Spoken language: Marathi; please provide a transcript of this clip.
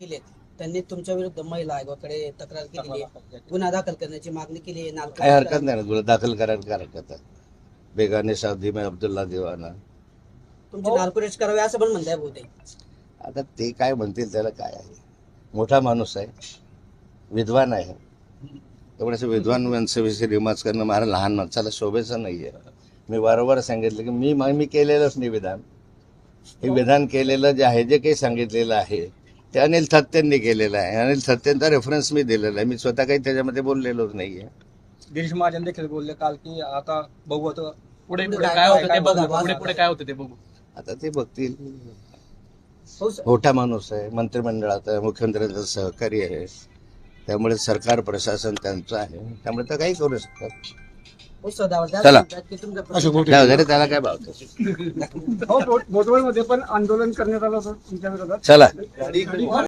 केलेत. त्यांनी तुमच्या विरुद्ध महिला आयोगाकडे तक्रार केलेली आहे. गुन्हा दाखल करण्याची मागणी केली आहे. काय हरकत नाही ना गुन्हा दाखल करायला काय हरकत आहे. बेगाने सावधी में अब्दुल्ला दिवाना. तुमची नार्कोरेट करावे असं पण म्हणताय बहुतेक. आता ते काय म्हणतील त्याला काय आहे? मोठा माणूस आहे. विद्वान आहे. एवढ्याशा विद्वान माणसाविषयी रिमार्क्स करणं मला लहान माणसाला शोभेचं नाही आहे मी वारंवार सांगितलं की मी मी केलेलंच नाही विधान हे. विधान केलेलं जे आहे जे काही सांगितलेलं आहे ते अनिल थत्तेंनी केलेलं आहे. अनिल थत्तेंचा रेफरन्स मी दिलेला आहे. मी स्वतः काही त्याच्यामध्ये बोललेलोच नाही आहे गिरीश महाजन देखील बोलले काल की आता बघू आता पुढे काय होतं ते काय बघू. पुढे. पुढे काय होतं ते बघू. आता ते बघतील. हो सर. मोठा माणूस आहे. मंत्रिमंडळात आहे. मुख्यमंत्र्यांचा सहकारी आहे. त्यामुळे सरकार प्रशासन त्यांचं आहे. त्यामुळे ते काही करू शकतात. हो. चला. की तुमच्या जाऊ दे रे, त्याला काय भावतो हो बोटवळमध्ये पण आंदोलन करण्यात आलं होतं तुमच्या विरोधात. चला.